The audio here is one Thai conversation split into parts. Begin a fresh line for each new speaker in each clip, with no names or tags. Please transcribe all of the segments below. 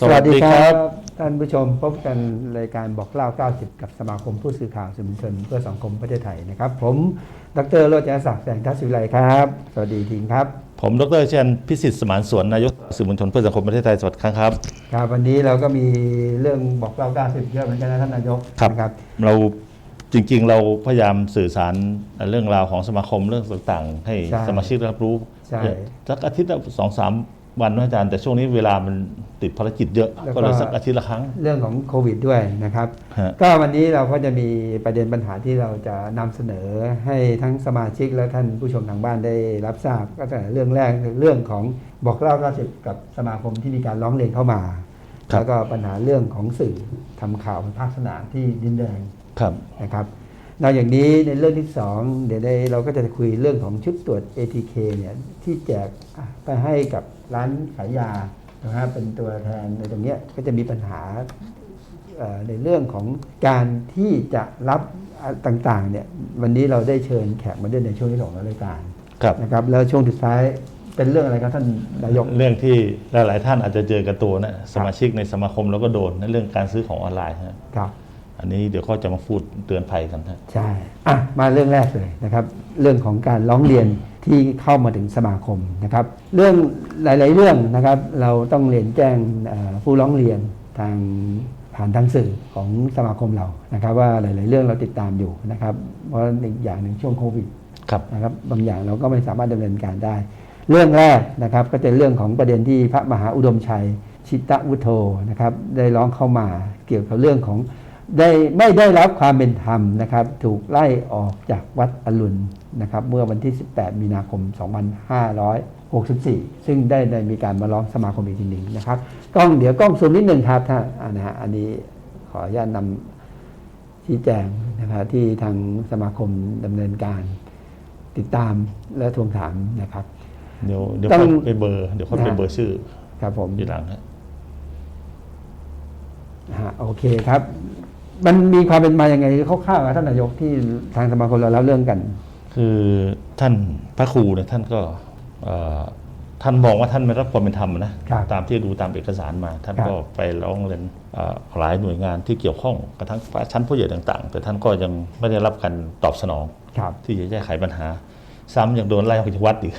สวัสดีครับ
ท่านผู้ชมพบกันรายการบอกเล่า 90 กับสมาคมผู้สื่อข่าวสื่อมวลชนเพื่อสังคมประเทศไทยนะครับ ผมดรโรจนศักดิ์แสงทัศน์ศิวิไลครับ สวัสดีทีมครับ
ผมดรเชนพิสิทธิ์สมานสวนนายกสื่อมวลชนเพื่อสังคมประเทศไทยสวัสดีครั้งครับ
ครับวันนี้เราก็มีเรื่องบอกเล่า 90 เยอะเหมือนกันนะท่านนายก
ครับ
นะครับ
เราจริงๆ เราพยายามสื่อสารเรื่องราวของสมาคมเรื่องต่างๆ ให้
ใช่
สมาชิกรับรู้
ใช่
สักอาทิตย์ละสองสาม วันนะอาจารย์แต่ช่วงนี้เวลามันติดภารกิจเยอะ
แล้วก็
ก็เลยสักอาทิตย์ละครั้ง
เรื่องของโควิดด้วยนะครับ
ฮะ
ก็วันนี้เราก็จะมีประเด็นปัญหาที่เราจะนำเสนอให้ทั้งสมาชิกและท่านผู้ชมทางบ้านได้รับทราบ ก็แต่เรื่องแรกคือเรื่องของบอกเล่า90กับสมาคมที่มีการร้องเรียนเข้ามา
ครับ
แล้วก็ปัญหาเรื่องของสื่อทำข่าวภาคสนามที่ดินแดง
ครับ
นะครับ นอกจากนี้ในเรื่องที่สองเดี๋ยวได้เราก็จะคุยเรื่องของชุดตรวจ ATK เนี่ยที่แจกไปให้กับร้านขายยานะครับเป็นตัวแทนในตรงเนี้ยก็จะมีปัญหาเอ่อในเรื่องของการที่จะรับอะต่างๆเนี่ยวันนี้เราได้เชิญแขกมาด้วยในช่วงที่สองของรายการ
ครับ
นะครับแล้วช่วงสุดท้ายเป็นเรื่องอะไรครับท่านนายก
เรื่องที่หลายๆท่านอาจจะเจอกับตัวนะสมาชิกในสมาคมแล้วก็โดนนะเรื่องการซื้อของออนไลน์ฮะ
ครับ
อันนี้เดี๋ยวก็จะมาพูดเตือนภัยกันฮะ
ใช่อะมาเรื่องแรกเลยนะครับ เรื่องของการร้องเรียนที่เข้ามาถึงสมาคมนะครับ เรื่องหลาย ๆ เรื่องนะครับ เราต้องเรียนแจ้งเอ่อผู้ร้องเรียนทางผ่านทางสื่อของสมาคมเรานะครับ ว่าหลาย ๆ เรื่องเราติดตามอยู่นะครับ เพราะอีกอย่างหนึ่งช่วงโควิด
ครับ
นะครับบางอย่างเราก็ไม่สามารถดำเนินการได้ เรื่องแรกนะครับก็จะเรื่องของประเด็นที่พระมหาอุดมชัยชิตวุฒโธนะครับได้ร้องเข้ามาเกี่ยวกับเรื่องของ ได้ไม่ได้รับความเป็นธรรมนะครับ ถูกไล่ออกจากวัดอรุณนะครับ เมื่อวันที่ 18 มีนาคม 2564 ซึ่งได้ได้มีการมาร้องสมาคมอีกทีหนึ่งนะครับกล้องเดี๋ยวกล้องซูมนิดหนึ่งครับท่านอ่านะฮะอันนี้ขออนุญาตนำชี้แจงนะครับที่ทางสมาคมดำเนินการติดตามและทวงถามนะครับ
เดี๋ยวเดี๋ยว
ต้
ค่
อง
อยไปเบอร์เดี๋ยวค่อยไป
นะ
เบอร์ชื่อ
ครับผม
ทีหลังฮะ
ฮะโอเคครับ มันมีความเป็นมาอย่างไงคร่าวๆครับท่านนายกที่ทางสมาคมเราเล่าเรื่องกัน
คือท่านพระครูเนี่ยท่านก็เอ่อท่านมองว่าท่านไม่รับความเป็นธรรมนะครับตามที่ดูตามเอกสารมา ท่าน
ครับ
ก็ไปร้องเรียนเอ่อหลายหน่วยงานที่เกี่ยวข้องกระทั่งชั้นผู้ใหญ่ต่าง ๆ แต่ท่านก็ยังไม่ได้รับการตอบสนอง
ครับ
ที่จะแก้ไขปัญหา ซ้ำยังโดนไล่ออกจากวัดอีก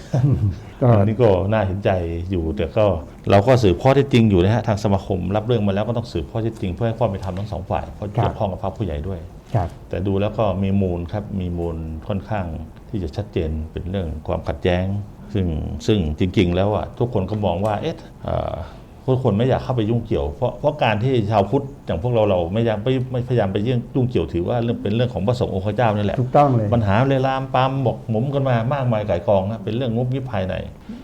ก็
อันนี้ก็น่าเห็นใจอยู่แต่ก็เราก็สืบข้อเท็จจริงอยู่นะฮะทางสมาคมรับเรื่องมาแล้วก็ต้องสืบข้อเท็จจริงเพื่อให้ความเป็นธรรมทั้งสองฝ่ายเพราะเกี่ยวข้องกับพระผู้ใหญ่ด้วย
ครับ
แต่ดูแล้วก็มีมูลครับมีมูลค่อนข้างที่จะชัดเจนเป็นเรื่องความขัดแย้ง ซึ่งซึ่งจริง ๆ แล้วอะทุกคนก็มองว่าเอ๊ะเอ่อทุก คนไม่อยากเข้าไปยุ่งเกี่ยว เพราะเพราะการที่ชาวพุทธอย่างพวกเราเราไม่อยากไม่ไม่พยายามไปยุ่งเกี่ยวถือว่าเรื่องเป็นเรื่องของพระสงฆ์องค์พระเจ้านี่แหละ
ถูกต้องเลย
ปัญหาเลยลามปามบอกหมมกันมามากมายไก่ายกองนะเป็นเรื่องงบยิบภายใน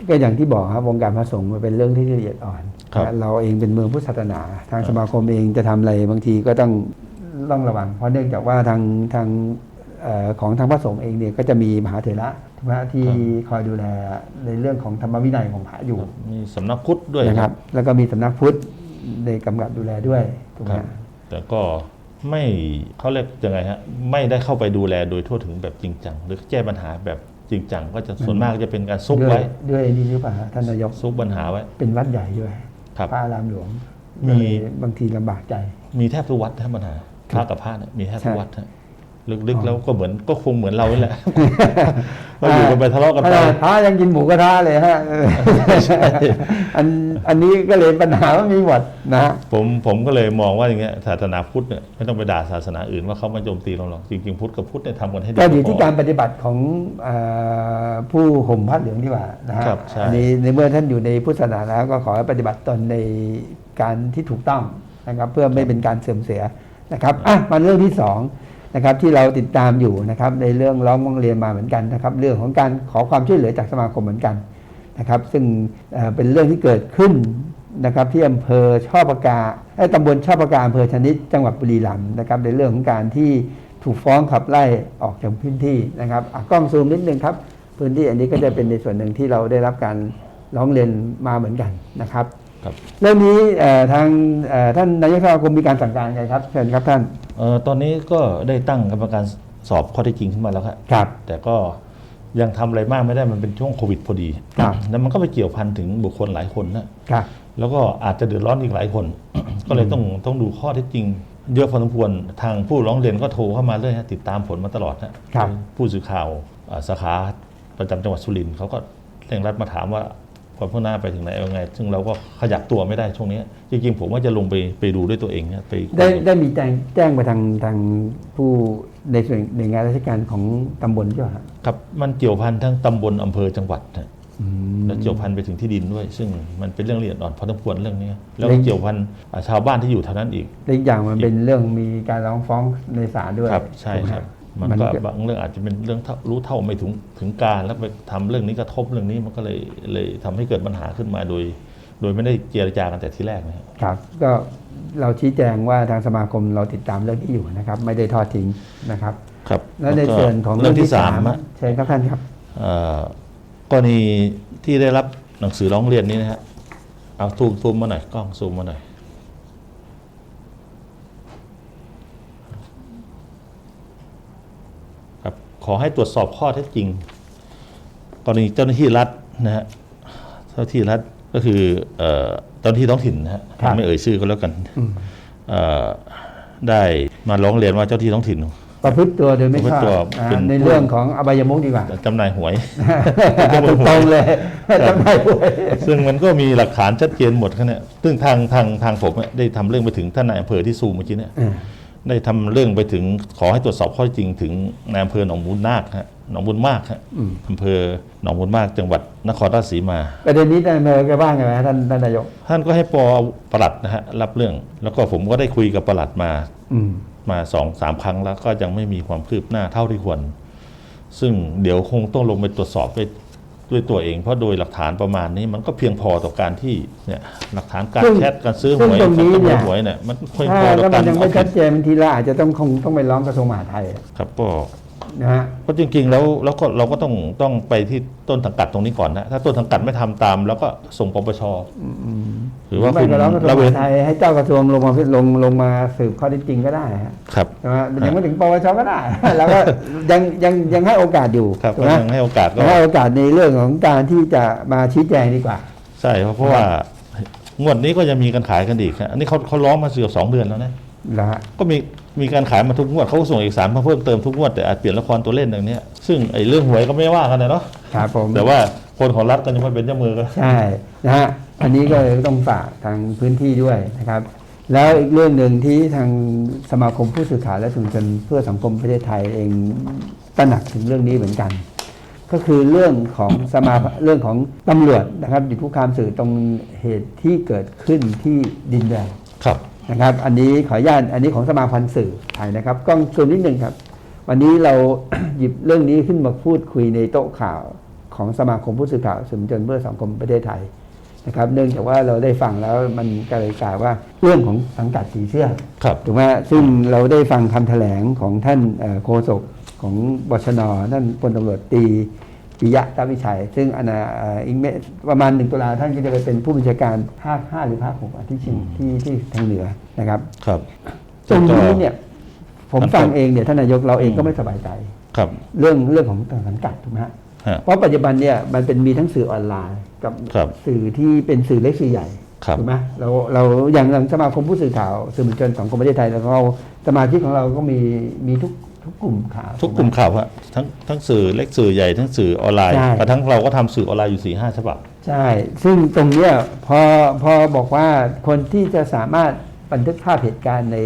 ก็อย่างที่บอกครับวงการพระสงฆ์มันเป็นเรื่องที่ละเอียดอ่อน
ครับ
เราเองเป็นเมืองพุทธศาสนา ทางสมาคมเองจะทำอะไรบางทีก็ต้องต้องระวัง เพราะเนื่องจากว่าทางทางเอ่อของทางพระสงฆ์เองเนี่ยก็จะมีมหาเถระ ถูกไหมฮะที่คอยดูแลในเรื่องของธรรมวินัยของพระอยู่
มีสำนักพุทธด้วย
นะครับ แล้วก็มีสำนักพุทธในกำกับดูแลด้วยถูกไหม
ครับ
ฮะ
แต่ก็ไม่เขาเรียกยังไงฮะไม่ได้เข้าไปดูแลโดยทั่วถึงแบบจริงจัง หรือแก้ปัญหาแบบจริงจังก็จะส่วนมากจะเป็นการซุก
ด้วย
ไว้
ด้วยนี่หรือเปล่าฮะท่านนายก
ซุกปัญหาไว้
เป็นวัดใหญ่ด้วย
ครับ
พระอารามหลวง
มี
ก็เลยบางทีลำบากใจ
มีแทบทุกวัดแทบปัญหาพระกับพระเนี่ยมีแทบทุก
ใช่
วัดฮะ ลึกๆแล้วก็เหมือนก็คงเหมือนเรานี่แหละก็อยู่กันไปทะเลาะกัน
ข
ไป
นาดพระยังกินหมูกระทะเลยฮะเอออันอันนี้ก็เลยปัญหาว่ามีหมดนะฮะ
ผมผมก็เลยมองว่าอย่างเงี้ยศาสนาพุทธเนี่ยไม่ต้องไปด่าศาสนาอื่นว่าเขามาโจมตีเราหรอกจริงๆพุทธกับพุทธเนี่ยทำกันให้ดี
ก็อยู่ที่
พ
การปฏิบัติของเอ่อผู้ห่มผ้าเหลืองดีกว่านะฮะ
ครับใช่
อันนี้ในเมื่อท่านอยู่ในพุทธศาสนาแล้วก็ขอให้ปฏิบัติตนในการที่ถูกต้องนะครับ เพื่อไม่เป็นการเสื่อมเสียนะครับอะมาเรื่องที่สอง นะครับที่เราติดตามอยู่นะครับในเรื่องร้องร้องเรียนมาเหมือนกันนะครับ เรื่องของการขอความช่วยเหลือจากสมาคมเหมือนกันนะครับ ซึ่งเอ่อเป็นเรื่องที่เกิดขึ้นนะครับที่อำเภอช่อประกาไอ้ยตำบลช่อประกาอำเภอชนิดจังหวัดบุรีรัมย์นะครับ ในเรื่องของการที่ถูกฟ้องขับไล่ออกจากพื้นที่นะครับอะกล้องซูมนิดนึงครับพื้นที่อันนี้ก็จะเป็นในส่วนหนึ่งที่เราได้รับการร้องเรียนมาเหมือนกันนะครับ
ครับ
เรื่องนี้เอ่อทางเอ่อท่านนายกสมาคมมีการสั่งการไงครับเชิญครับท่าน
เอ่อตอนนี้ก็ได้ตั้งกรรมการสอบข้อเท็จจริงขึ้นมาแล้วครับ
ครับ
แต่ก็ยังทำอะไรมากไม่ได้มันเป็นช่วงโควิดพอดี
ครับ
แล้วมันก็ไปเกี่ยวพันถึงบุคคลหลายคนนะ ครับ แล้วก็อาจจะเดือดร้อนอีกหลายคน ก็เลยต้องต้องดูข้อเท็จจริง เยอะพอสมควรทางผู้ร้องเรียนก็โทรเข้ามาเรื่อยฮะติดตามผลมาตลอดนะครับผู้สื่อข่าวอ่าสาขาประจำจังหวัดสุรินทร์เขาก็เร่งรัดมาถามว่า ความพ้นหน้าไปถึงไหนเอาไง ซึ่งเราก็ขยับตัวไม่ได้ช่วงนี้ จริงๆ ผมว่าจะลงไปไปดูด้วยตัวเองนะไป
ได้ได้มีแจ้งแจ้งไปทางทางผู้ในส่วนในวยงานราชการของตำบลใช่ไหมครับ
ครับมันเกี่ยวพันทั้งตำบลอำเภอจังหวัดนะ
อืม
แล้วเกี่ยวพันไปถึงที่ดินด้วย ซึ่งมันเป็นเรื่องละเอียดอ่อนพอสมควรเรื่องนี้แล้วก็เกี่ยวพันอ่าชาวบ้านที่อยู่เท่านั้นอีก
และอีกอย่างมันเป็นเรื่องมีการร้องฟ้องในศาลด้วย
ครับใช่
ถูกไห
ครับ
มั
มันนก็
ก็
บางเรื่องอาจจะเป็นเรื่องเท่ารู้เท่าไม่ถึงถึงการแล้วไปทำเรื่องนี้กระทบเรื่องนี้มันก็เลยเลยทำให้เกิดปัญหาขึ้นมาโดย โดยไม่ได้เจรจากันแต่ทีแรกนะครับ
ครับก็เราชี้แจงว่าทางสมาคมเราติดตามเรื่องนี้อยู่นะครับ ไม่ได้ทอดทิ้งนะครับ
ครับ
และใน
ก็
ส่วนของ
เรื่องที่สามอะ
เชิญครับท่านครับ
เอ่อกรณีที่ได้รับหนังสือร้องเรียนนี้นะฮะเอาซูมซูมมาหน่อยกล้องซูมมาหน่อยครับ ขอให้ตรวจสอบข้อเท็จจริง กรณีเจ้าหน้าที่รัฐนะฮะเจ้าหน้าที่รัฐก็คือเอ่อเจ้าหน้าที่ท้องถิ่นนะฮะ
ครับ
ไม่เอ่ยชื่อก็แล้วกันเอ่อได้มาร้องเรียนว่าเจ้าที่ท้องถิ่น
ประพฤติตัวโดยไม่ชอบ
ประพฤติตัว
อ่า
เป็น
ในเรื่องของอบายมุกดีกว่า
จำหน่ายหวย
ตรงๆเลยจำได้ด้วย
ซึ่งมันก็มีหลักฐานชัดเจนหมดครับเนี่ยซึ่งทางทางทางผมเนี่ยได้ทำเรื่องไปถึงท่านนายอำเภอที่ซูมเมื่อกี้เนี่ย
อ่า
ได้ทำเรื่องไปถึงขอให้ตรวจสอบข้อเท็จจริงถึงนายอำเภอหนองบุญนาคฮะหนองบุญมากฮะอำเภอหนองบุญมากจังหวัดนครราชสีมา
ประเด็นนี้ท่านเมย์แกบ้างไงไหมท่านท่านนายก
ท่านก็ให้ปอประหลัดนะฮะรับเรื่อง แล้วก็ผมก็ได้คุยกับประหลัดมา
อืม
มาสองสามครั้งแล้วก็ยังไม่มีความคืบหน้าเท่าที่ควร ซึ่งเดี๋ยวคงต้องลงไปตรวจสอบไป ด้วยตัวเอง เพราะโดยหลักฐานประมาณนี้มันก็เพียงพอต่อการที่เนี่ยหลักฐานการ
ซึ่ง
แชทการซื้อห
ซึ่ง
วย
ตรงนี้
การ
เนี่ย
ขโมหวยเนี่ยมันเพียงพ
ถ้า
อต่
ถ้า
อ
มั
กานร
ยังไม่
เอาผิ
ชั
ด
ดเจนบางทีเราอาจจะต้องคงต้องไปร้องกระทรวงมหาดไทย
ครับก็
นะฮะ
ก็จริงๆแล้วแล้วก็เราก็ต้องต้องไปที่ต้นสังกัดตรงนี้ก่อนนะถ้าต้นสังกัดไม่ทำตาม แล้วก็ส่งปปชห รือว่า
ไม่
คุณ
ก็ร้องกระทรว
ละ
งม
เว้
หานดไทยให้เจ้ากระทรวงลงมาลงลงมาสืบข้อเท็จจริงก็ได้ฮะ
ครับ
ใช่ไหมยังไม่ถึงปปชก็ได้ แล้วก็ยังยังยังให้โอกาสอยู่
ครับ
ถู
ก็
กไหม
ยังให้โอกาสก็
ยังให้โอกาสในเรื่องของการที่จะมาชี้แจงดีกว่า
ใช่เพราะเพราะว่า งวดนี้ก็ยังมีการขายกันอีกครับอันนี้เขาเขาร้องมาเกือบสองเดือนแล้วนะ
แล้วฮะ
ก็มีมีการขายมาทุกงวดเขาก็ส่งเอกสารมาเพิ่มเติมทุกงวดแต่อาจเปลี่ยนละครตัวเล่นอย่างเนี้ยซึ่งไอ้เรื่องหวยก็ไม่ว่ากันนะเนาะ
ครับผม
แต่ว่าคนของรัฐก็ยังไม่เป็นเจ้ามือกัน
ใช่นะฮะ อันนี้ก็เลยต้องฝากทางพื้นที่ด้วยนะครับ แล้วอีกเรื่องหนึ่งที่ทางสมาคมผู้สื่อข่าวและชุมชนเพื่อสังคมประเทศไทยเองตระหนักถึงเรื่องนี้เหมือนกัน ก็คือเรื่องของสมาเรื่องของตำรวจนะครับอยู่คุกคามสื่อตรงเหตุที่เกิดขึ้นที่ดินแดง
ครับ
นะครับ อันนี้ขออนุญาตอันนี้ของสมาพันธ์สื่อไทยนะครับกล้องซูมนิดหนึ่งครับ วันนี้เราหยิบเรื่องนี้ขึ้นมาพูดคุยในโต๊ะข่าวของสมาคมผู้สื่อข่าวสื่อมวลชนเพื่อสังคมประเทศไทย นะครับเนื่องจากว่าเราได้ฟังแล้วมันก็เลยกล่าวว่าเรื่องของสังกัดสีเสื้อ
ครับ
ถูกไหมฮะซึ่งเราได้ฟังคำแถลงของท่านเอ่อโฆษกของบชนท่านพลตำรวจตรีปิยะตาวิชัย ซึ่งอนนาเอ่ออีกไม่ประมาณหนึ่งตุลาท่านก็จะไปเป็นผู้บัญชาการภาคห้าหรือภาคหกอะที่เชียงที่ที่ทางเหนือนะครับ
ครับ
ตรงนี้เนี่ยผม
มันก็
ฟังเองเนี่ยท่านนายกเราเองก็ไม่สบายใจ
ครับ
เรื่องเรื่องของต่างสังกัดถูกไหมฮะ
ฮะ
เพราะปัจจุบันเนี่ยมันเป็นมีทั้งสื่อออนไลน์ กับ
ครับ
สื่อที่เป็นสื่อเล็กสื่อใหญ่
ครับ
ถูกไหมเราเราอย่างอย่างสมาคมผู้สื่อข่าวสื่อมวลชนสังคมประเทศไทยแล้วเราสมาชิกของเราก็มีมีทุกทุกกลุ่มข่าว
ทุกกลุ่มข่าวฮะทั้งทั้งสื่อเล็กสื่อใหญ่ทั้งสื่อออนไลน์
ใช่
กระทั่งเราก็ทำสื่อออนไลน์อยู่สี่ห้าฉบับ
ใช่ ซึ่งตรงเนี้ยพอพอบอกว่าคนที่จะสามารถบันทึกภาพเหตุการณ์ใน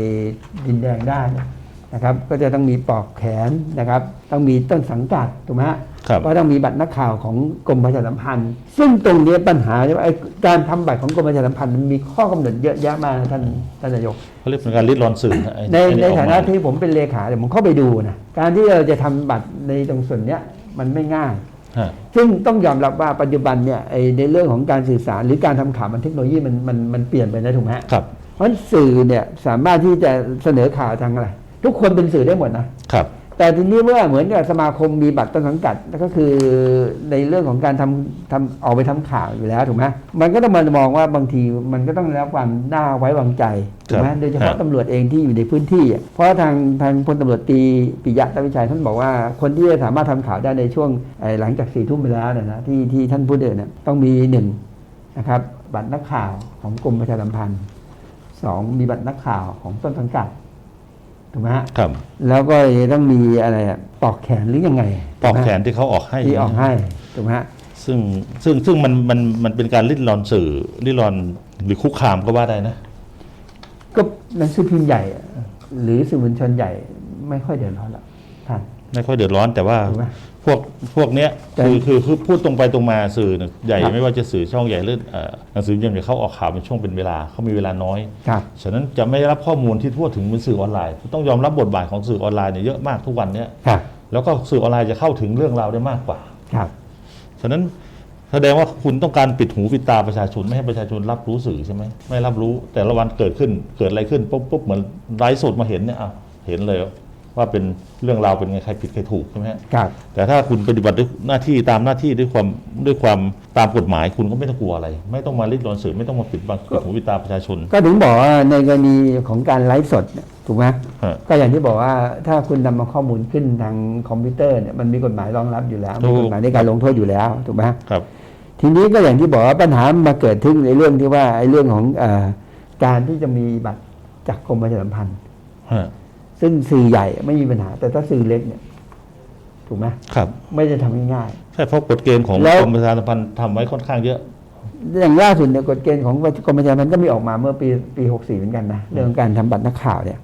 ดินแดงได้เนี่ยนะครับ ก็จะต้องมีปลอกแขนนะครับ ต้องมีต้นสังกัดถูกไหมฮะ
ครับ
ก็ต้องมีบัตรนักข่าวของกรมประชาสัมพันธ์ ซึ่งตรงเนี้ยปัญหาเนี่ยว่าไอ้การทำบัตรของกรมประชาสัมพันธ์มันมีข้อกำหนดเยอะแยะมากนะท่านท่านนายก
เขาเรียกเป็นการริดรอนสื่อฮะไอ้
ใน
ไอ้
ใน
ออก
ฐา
มา
นะที่ผมเป็นเลขาเดี๋ยวผมเข้าไปดูนะการที่เราจะทำบัตรในตรงส่วนเนี้ยมันไม่ง่าย
ฮะ
ซึ่งต้องยอมรับว่าปัจจุบันเนี่ยไอ้ในเรื่องของการสื่อสารหรือการทำข่าวมันเทคโนโลยีมันมันมันเปลี่ยนไปนะถูกไหมฮะ
ครับ
เพราะฉะนั้นสื่อเนี่ยสามารถที่จะเสนอข่าวทางอะไรทุกคนเป็นสื่อได้หมดนะ แต่ทีนี้เมื่อเหมือนกับสมาคมมีบัตรต้นสังกัดก็คือในเรื่องของการทำทำออกไปทำข่าวอยู่แล้วถูกไหมมันก็ต้องมามองว่าบางทีมันก็ต้องได้รับความน่าไว้วางใจถูกไหม
ครับ
โดยเฉ
ครั
พาะ
บ
ตำรวจเองที่อยู่ในพื้นที่อะเพราะทางทางพลตำรวจตรีปิยะตะวิชัยท่านบอกว่าคนที่จะสามารถทำข่าวได้ในช่วงเอ่อหลังจากสี่ทุ่มไปแล้วเนี่ยนะที่ที่ท่านพูดเดินเนี่ยต้องมีหนึ่งนะครับบัตรนักข่าวของกรมประชาสัมพันธ์สองมีบัตรนักข่าวของต้นสังกัด ถูกไหมฮะ
ครับ
แล้วก็ต้องมีอะไรอะปอกแขนหรือยังไง
ปอกแขนที่เขาออกให้
ที่ออกให้ถูกไหมฮะ
ซึ่งซึ่งซึ่งมันมันมันเป็นการริดรอนสื่อริดรอนหรือคุกคามก็ว่าได้นะ
ก็หนังสือพิมพ์ใหญ่อะหรือสื่อมวลชนใหญ่ ไม่ค่อยเดือดร้อนหรอกท่าน
ไม่ค่อยเดือดร้อนแต่ว่า
ถูกไหม
พวกพวกเนี้ย
แต่
คือคือคือพูดตรงไปตรงมาสื่อใหญ่
ครับ
ไม่ว่าจะสื่อช่องใหญ่หรือเอ่อหนังสือพิมพ์เนี่ยเขาออกข่าวเป็นช่วงเป็นเวลาเขามีเวลาน้อย
ครับ
ฉะนั้นจะไม่ได้รับข้อมูลที่ทั่วถึงเหมือนสื่อออนไลน์ ต้องยอมรับบทบาทของสื่อออนไลน์เนี่ยเยอะมากทุกวันเนี้ย
ครับ
แล้วก็สื่อออนไลน์จะเข้าถึงเรื่องราวได้มากกว่า
ครับ
ฉะนั้นแสดงว่าคุณต้องการปิดหูปิดตาประชาชนไม่ให้ประชาชนรับรู้สื่อใช่ไหมไม่รับรู้แต่ละวันเกิดขึ้นเกิดอะไรขึ้นปุ๊บปุ๊บเหมือนไลฟ์สดมาเห็นเนี่ยอ้าวเห็นเลย ว่าเป็นเรื่องราวเป็นไงใครผิดใครถูกใช่ไหมฮะ
ครับ
แต่ถ้าคุณปฏิบัติด้วยหน้าที่ตามหน้าที่ด้วยความด้วยความตามกฎหมายคุณก็ไม่ต้องกลัวอะไร ไม่ต้องมาริดรอนสื่อไม่ต้องมาปิดบังปิดหูปิดตาประชาชน
ก็ถึงบอกว่าในกรณีของการไลฟ์สดเนี่ยถูกไหม
ฮะ
ก็อย่างที่บอกว่าถ้าคุณนำมาข้อมูลขึ้นทางคอมพิวเตอร์เนี่ยมันมีกฎหมายรองรับอยู่แล้ว
ถู
มี
ก
กฎหมายในการลงโทษอยู่แล้วถูกไหม
ครับ
ทีนี้ก็อย่างที่บอกว่าปัญหามาเกิดขึ้นในเรื่องที่ว่าไอ้เรื่องของเออการที่จะมีบัตรจากกรมประชาสัมพันธ์
ฮะ
ซึ่งสื่อใหญ่ไม่มีปัญหา แต่ถ้าสื่อเล็กเนี่ยถูกไหม
ครับ
ไม่ได้ทำง่าย
ใช่เพราะกฎเกณฑ์ของ
แล้ว
กรมประชาสัมพันธ์ทำไว้ค่อนข้างเยอะ
ๆอย่างล่าสุดเนี่ยกฎเกณฑ์ของกรมประชาสัมพันธ์ก็มีออกมาเมื่อปีปีหกสี่เหมือนกันนะเรื่องการทำบัตรนักข่าวเนี่ย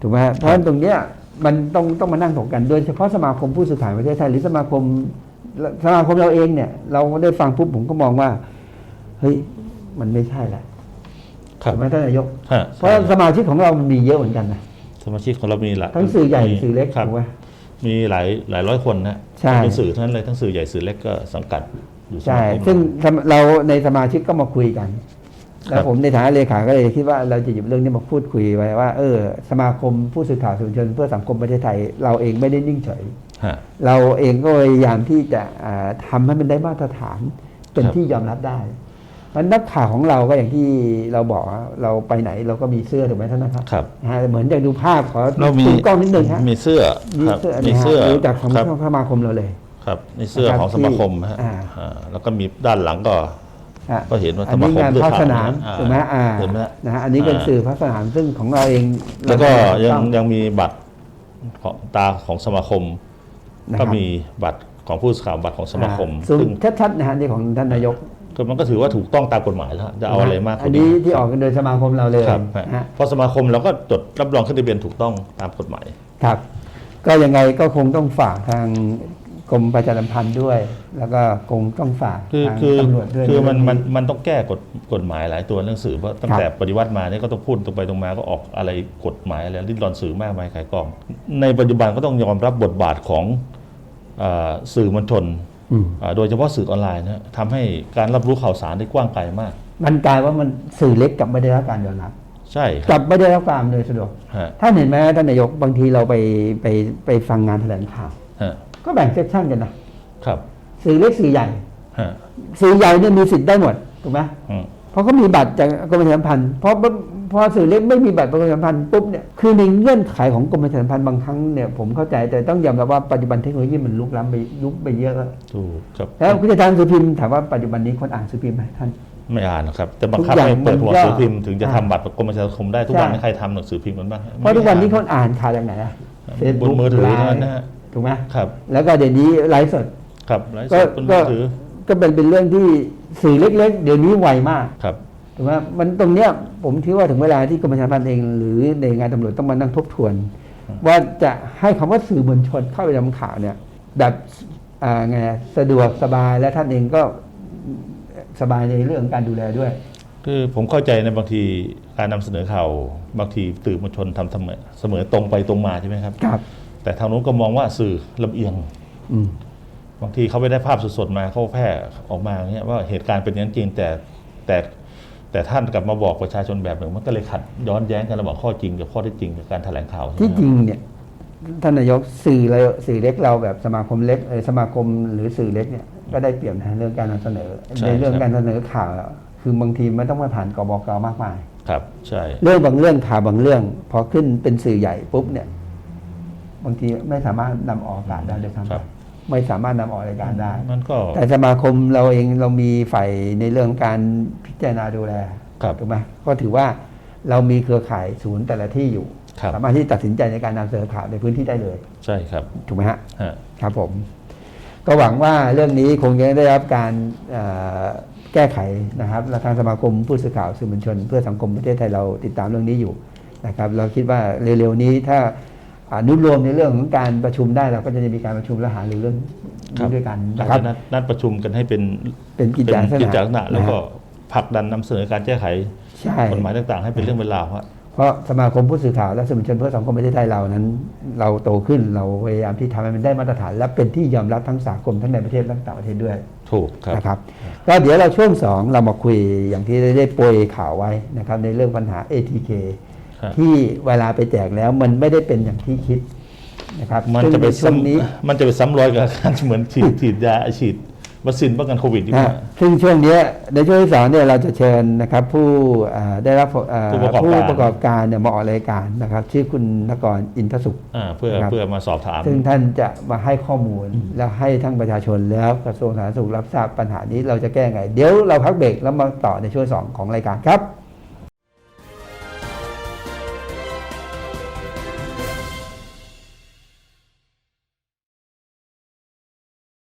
ถูกไหมเพราะฉะนั้นตรงเนี้ยมันต้องต้องมานั่งถกกันโดยเฉพาะสมาคมผู้สื่อข่าวแห่งประเทศไทยหรือสมาคมสมาคมเราเองเนี่ย เราได้ฟังปุ๊บผมก็มองว่า เฮ้ยมันไม่ใช่แหละ
ครับ
ถูกไหมท่านนายก
ฮะ
เพราะสมาชิกของเรามันมีเยอะเหมือนกันนะ
สมาชิกของเรามีหลาย
ทั้งสื่อใหญ่
มี
สื่อเล็ก
ครับ
ถูกไหม
มีหลายหลายร้อยคนนะ
ใช่
เป็นสื่อทั้งนั้นเลยทั้งสื่อใหญ่สื่อเล็กก็สังกัดอยู่ส
ใช่
มาคม
ซึ่งสมเราในสมาชิกก็มาคุยกันแล้
ควรับ
ผมในฐานะเลขา ก็เลยคิดว่าเราจะหยิบเรื่องนี้มาพูดคุยไว้ว่า เออ สมาคมผู้สื่อข่าวสื่อมวลชนเพื่อสังคมประเทศไทย เราเองไม่ได้นิ่งเฉย
ฮะ
เราเองก็พยายามที่จะอ่าทำให้มันได้มาตรฐานเป็น
ครับ
ที่ยอมรับได้ มันนักข่าวของเราก็อย่างที่เราบอกว่าเราไปไหนเราก็มีเสื้อถูกไหมท่านนะครับ
ครับ
นะฮะเหมือนอย่างดูภาพขอ
เรามี
ซูมกล้องนิดนึงฮะ
มีเสื้อ
มี
ครับ
เสื้อ
มี
นะฮะ
เสื้อ
รู้จักของ
ครับ
สมาคมเราเลย
ครับมีเสื้อ
นะครับ
ของสมาคมฮะ
อ่า
อ่าแล้วก็มีด้านหลังก็
อะ
ก็เห็นว่า
อันนี้
สมาคม
งาน
เสื้อ
ภาค
ขาว
สนาม
นะอ่า
ถูกไหมอ่า
เห็นไหมฮะ
นะฮะอันนี้เป็น
อ่า
สื่อภาคสนามซึ่งของเราเอง
แล้วก็
เรา
ยัง
ต้อง
ยังมีบัตรของตาของสมาคม
นะครับ
ก็มีบัตรของผู้สื่อข่าวบัตรของสมาคม
อ่าซู
ซึ่ง
มชัดๆนะฮะนี่ของท่านนายก
ก็มันก็ถือว่าถูกต้องตามกฎหมายแล้วจะเอาอะไรมากก
อั
ว่าน
นี้
นี้
ที่ออกกันโดยสมาคมเราเลย
ครับ
นะฮะ
เพราะสมาคมเราก็จดรับรองขึ้นทะเบียนถูกต้องตามกฎหมาย
ครับ ก็ยังไงก็คงต้องฝากทางกรมประชาสัมพันธ์ด้วย แล้วก็คงต้องฝาก
คือ
ทาง
คือ
ตำรวจด้วย
คือมัน
ใเรื่
มัน
ง
มันต้องแก้กฎกฎหมายหลายตัวเรื่องสื่อเพราะตั้ง
ครับ
แต่ปฏิวัติมาเนี่ยก็ต้องพูดตรงไปตรงมาก็ออกอะไรกฎหมายอะไรริดรอนสื่อมากมายขายกล่อง ในปัจจุบันก็ต้องยอมรับบทบาทของเออสื่อมวลชน
อืม
อ่า โดยเฉพาะสื่อออนไลน์นะทำให้การรับรู้ข่าวสารได้กว้างไกลมาก
มันกลายว่ามันสื่อเล็กกลับไม่ได้รับการยอมรับ
ใช่ค
ก
รั
ลั
บบ
ไม่ได้รับความเลยสะดวก
ฮะ
ท่านเห็นไหมท่านนายกบางทีเราไปไปไปฟังงานแถลงข่าว
ฮะ
ก็แบ่งเซกชันกันนะครับ สื่อเล็กสื่อใหญ่
ฮะ
สื่อใหญ่เนี่ยมีสิทธิ์ได้หมดถูกไหม
อืม
เพราะเขามีบัตรจากกรมประชาสัมพันธ์เพราะ พอสื่อเล็กไม่มีบัตรประชาสัมพันธ์ปุ๊บเนี่ยคือในเงื่อนไขของกรมประชาสัมพันธ์บางครั้งเนี่ยผมเข้าใจแต่ต้องยอมรับว่าปัจจุบันเทคโนโลยีมันลุกล้ำไปลุกไปเยอะแล้ว
ถูกครับ
แล้วคุณจะทานสื่อพิมพ์ถามว่าปัจจุบันนี้คนอ่านสื่อพิมพ์ไหมท่าน
ไม่อ่านหรอกครับแต่บังคับ
ทุกอย่าง
ให้เปิดหัว
มันก็
สือพิมพ์ถึงจะ
อ่า
ทำบัตรกรมประชาสังคมได้ทุก
ใช่
วันนี้ใครทำหนังสือพิมพ์กันบ้างฮ
เพราะทุกวันนี้
ไม่
คนอ่านข่าวจากไหนอะ
ได้อ่านบนมือถือเท่านั้นนะฮะ
ถูกไหม
ครับ
แล้วก็เดี๋ยวนี้ไลฟ์สด
ครับไลฟ์ส
ก็
ดบนมือถือ
ก็เป็นเป็นเรื่องที่สื่อเล็ก ๆ เดี๋ยวนี้ไวมาก
ครับ
ถูกไหมมันตรงเนี้ยผมคิดว่าถึงเวลาที่กรมประชาสัมพันธ์เอง หรือในงานตำรวจต้องมานั่งทบทวน ว่าจะให้คำว่าสื่อมวลชนเข้าไปทำข่าวเนี่ยแบบอ่าไงสะดวกสบายและท่านเองก็สบายในเรื่องของการดูแลด้วย
คือผมเข้าใจในบางทีการนำเสนอข่าวบางทีสื่อมวลชนทำเสมอเสมอตรงไปตรงมาใช่ไหมครับ
ครับ
แต่ทางนู้นก็มองว่าสื่อลำเอียง
อืม
บางทีเขาไม่ได้ภาพสดๆมาเขาแพร่ออกมาอย่างเงี้ยว่าเหตุการณ์เป็นอย่างนั้นจริงแต่แต่ แต่ท่านกลับมาบอกประชาชนแบบหนึ่งมันก็เลยขัดย้อนแย้งกันระหว่างข้อจริงกับข้อเท็จจริงกับการแถลงข่าวใช่ไหม
ที่
คบ
จริงเนี่ยท่านนายกสื่อเลยสื่อเล็กเราแบบสมาคมเล็กเออสมาคมหรือสื่อเล็กเนี่ยก็ได้เปรียบนะเรื่องการนำเสนอ
ใช่
ในเรื่อง
ครับ
การนำเสนอข่าว คือบางทีไม่ต้องมาผ่านกบกมากมาย
ครับ ใช่
เรื่องบางเรื่องข่าวบางเรื่อง พอขึ้นเป็นสื่อใหญ่ปุ๊บเนี่ย บางทีไม่สามารถนำออกอากาศได้ด้วยซ้ำ
ค
ไป
รับ
ไม่สามารถนำออกรายการได้
มันก็
แต่สมาคมเราเองเรามีฝ่ายในเรื่องการพิจารณาดูแล
ครับ
ถูกไหมก็ถือว่าเรามีเครือข่ายศูนย์แต่ละที่อยู่
ครับ
สามารถที่ตัดสินใจในการนำเสนอข่าวในพื้นที่ได้เลย
ใช่ครับ
ถูกไหมฮะ
ฮะ
ครับผม ก็หวังว่าเรื่องนี้คงจะได้รับการเอ่อแก้ไขนะครับและทางสมาคมผู้สื่อข่าวสื่อมวลชน เพื่อสังคมประเทศไทยเราติดตามเรื่องนี้อยู่นะครับ เราคิดว่าเร็วๆนี้ถ้า อนุโลมในเรื่องของการประชุมได้เราก็จะมีการประชุมและหารือเรื่อง
ครั
นี้
บ
ด้วยกัน
อาจ
นะครับ
จะนัดนัดประชุมกันให้เป็น
เป็นกิจ
เป็น
จลักษ
กิจ
ณะ
จลักษณะแล้วก็
นะฮะ
ผลักดันนำเสนอการแก้ไข
ใช่
กฎหมายต่างๆ ให้เป็นเรื่องเป็นราวฮะ
เพราะสมาคมผู้สื่อข่าวและสื่อมวลชนเพื่อสังคมประเทศไทยเรานั้น เราโตขึ้นเราพยายามที่ทำให้มันได้มาตรฐาน และเป็นที่ยอมรับทั้งสากลทั้งในประเทศและต่างประเทศด้วย
ถูกครับ
นะครับ ก็เดี๋ยวเราช่วงสองเรามาคุยอย่างที่ได้โปรยข่าวไว้นะครับในเรื่องปัญหา ATK
ครับ
ที่เวลาไปแจกแล้วมันไม่ได้เป็นอย่างที่คิดนะครับ
มัน
ซึ่ง
จะไป
ในช่วงนี้
ซ้ำมันจะไปซ้ำรอยกับการเหมือนฉีดฉีดยาฉีดวัคซีนป้องกันโควิดดีก
นะ
ว่า
ซึ่งช่วงเนี้ยในช่วงที่สองเนี่ยเราจะเชิญนะครับ ผู้เอ่อได้รับเอ่อ
ผู้ประกอบการ
ผู้ประกอบการเนี่ยมาออกรายการนะครับ ชื่อคุณนกรอินทสุข
อ่าเพื่อ
ครับ
เพื่อมาสอบถาม
ซึ่งท่านจะมาให้ข้อมูลแล้วให้ทั้งประชาชนแล้วกระทรวงสาธารณสุขรับทราบปัญหานี้เราจะแก้ไง เดี๋ยวเราพักเบรกแล้วมาต่อในช่วงสองของรายการครับ